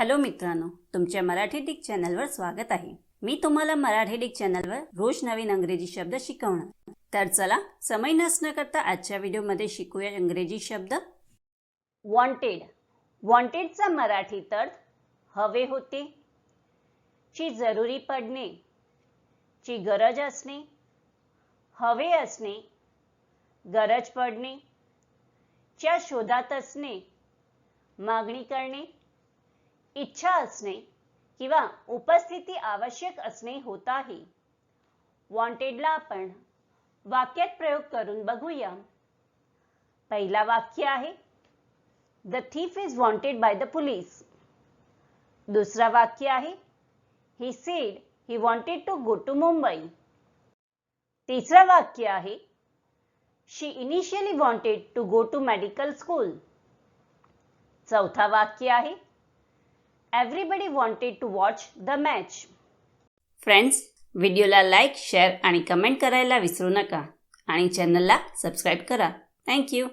Hello मित्रांनो तुमच्या Marathi Dick चॅनलवर स्वागत आहे. मी तुम्हाला मराठी डिक चॅनलवर रोज नवीन अंग्रेजी शब्द शिकवणार. तर चला समय नसणं करता आजच्या व्हिडिओमध्ये शिकूया इंग्रजी शब्द. वॉन्टेड वॉन्टेडचा मराठी अर्थ हवे होते. ची जरुरी पडणे. ची गरज असणे. हवे असणे. गरज पडणे. च्या शोधात असणे. मागणी करणे. इच्छा असणे किंवा उपस्थिती आवश्यक असणे होत आहे वॉन्टेडला आपण वाक्यात प्रयोग करून बघूया. पहिला वाक्य आहे the thief is wanted by the police दुसरा वाक्य आहे he said he wanted to go to Mumbai तिसरं वाक्य आहे she initially wanted to go to medical school चौथा वाक्य आहे everybody wanted to watch the match friends व्हिडिओला लाईक शेअर आणि कमेंट करायला विसरू नका. आणि चॅनलला सबस्क्राईब करा. थँक्यू